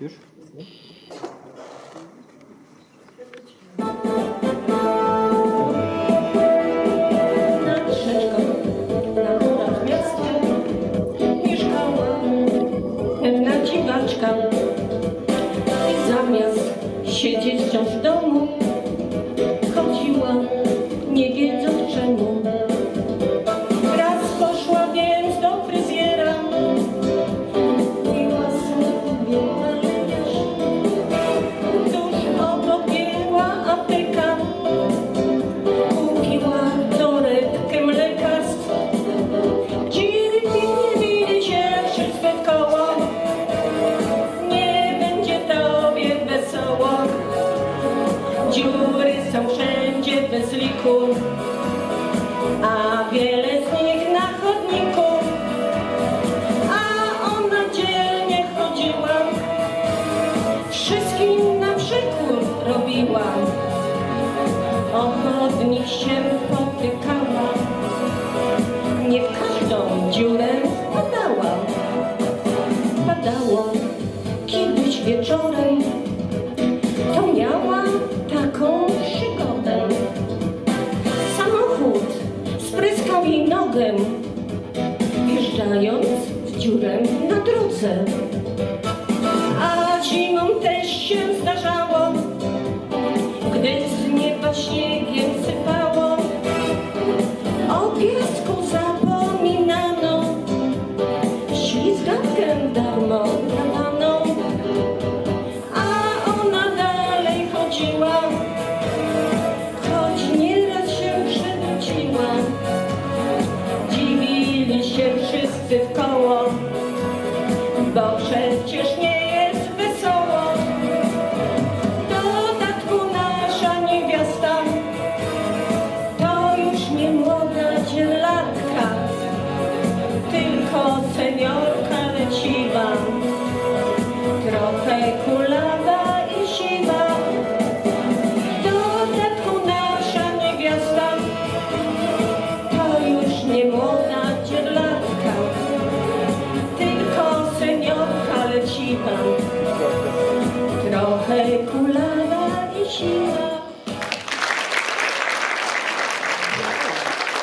Już? Dziwaczka. I zamiast siedzieć a wiele z nich na chodniku. A ona dzielnie chodziła, wszystkim na przekór robiła. Ochotnik się potykała, nie w każdą dziurę padała. Padało kiedyś wieczorem, jej nogę, wjeżdżając w dziurę na drodze. A zimą też się zdarzało, gdy z nieba wszyscy w koło, bo przecież nie jest wesoło. W dodatku nasza niewiasta to już nie młoda dzielatka, tylko seniorka leciwa, trochę kulawa i siwa. Dodatku nasza niewiasta to już nie młoda seniorka